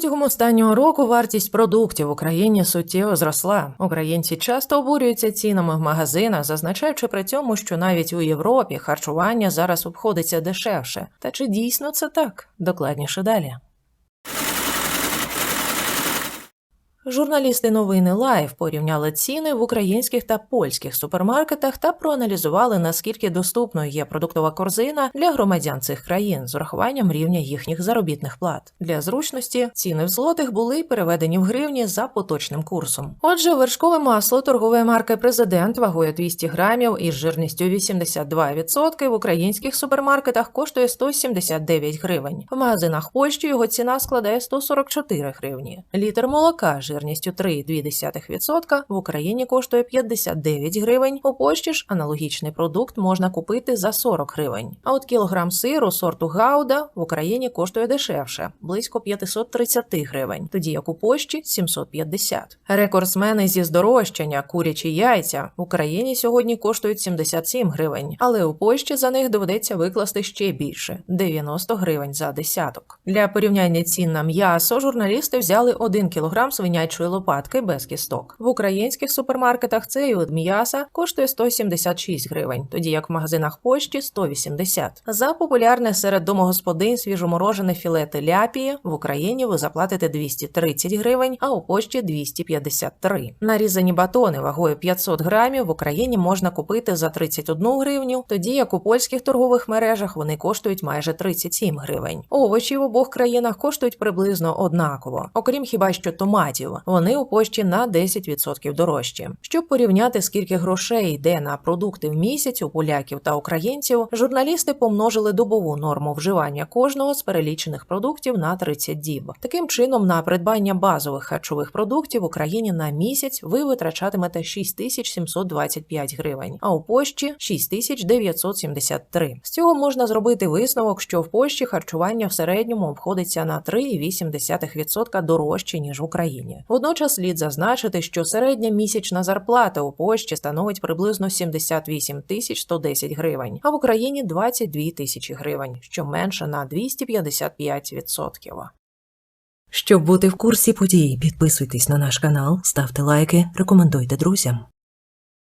Протягом останнього року вартість продуктів в Україні суттєво зросла. Українці часто обурюються цінами в магазинах, зазначаючи при цьому, що навіть у Європі харчування зараз обходиться дешевше. Та чи дійсно це так? Докладніше далі. Журналісти новини Лайв порівняли ціни в українських та польських супермаркетах та проаналізували, наскільки доступною є продуктова корзина для громадян цих країн з урахуванням рівня їхніх заробітних плат. Для зручності ціни в злотих були переведені в гривні за поточним курсом. Отже, вершкове масло торгової марки Президент вагою 200 грамів із жирністю 82% в українських супермаркетах коштує 179 гривень. В магазинах Польщі його ціна складає 144 гривні. Літр молока жирністю 3,2% в Україні коштує 59 гривень. У Польщі ж аналогічний продукт можна купити за 40 гривень. А от кілограм сиру сорту Гауда в Україні коштує дешевше близько 530 гривень, тоді як у Польщі 750. Рекордсмени зі здорожчання, курячі яйця в Україні сьогодні коштують 77 гривень, але у Польщі за них доведеться викласти ще більше 90 гривень за десяток. Для порівняння цін на м'ясо журналісти взяли 1 кілограм свинячої лопатки без кісток. В українських супермаркетах цей вид м'яса коштує 176 гривень, тоді як в магазинах Польщі 180. За популярне серед домогосподинь свіжоморожене філе теляпії в Україні ви заплатите 230 гривень, а у Польщі 253. Нарізані батони вагою 500 грамів в Україні можна купити за 31 гривню, тоді як у польських торгових мережах вони коштують майже 37 гривень. Овочі в обох країнах коштують приблизно однаково, окрім хіба що томатів. Вони у Польщі на 10% дорожчі. Щоб порівняти, скільки грошей йде на продукти в місяць у поляків та українців, журналісти помножили добову норму вживання кожного з перелічених продуктів на 30 діб. Таким чином, на придбання базових харчових продуктів в Україні на місяць ви витрачатимете 6725 гривень, а у Польщі 6973. З цього можна зробити висновок, що в Польщі харчування в середньому обходиться на 3,8% дорожче ніж в Україні. Водночас слід зазначити, що середня місячна зарплата у Польщі становить приблизно 78 тисяч 110 гривень, а в Україні 22 тисячі гривень, що менше на 255%. Щоб бути в курсі подій, підписуйтесь на наш канал, ставте лайки, рекомендуйте друзям.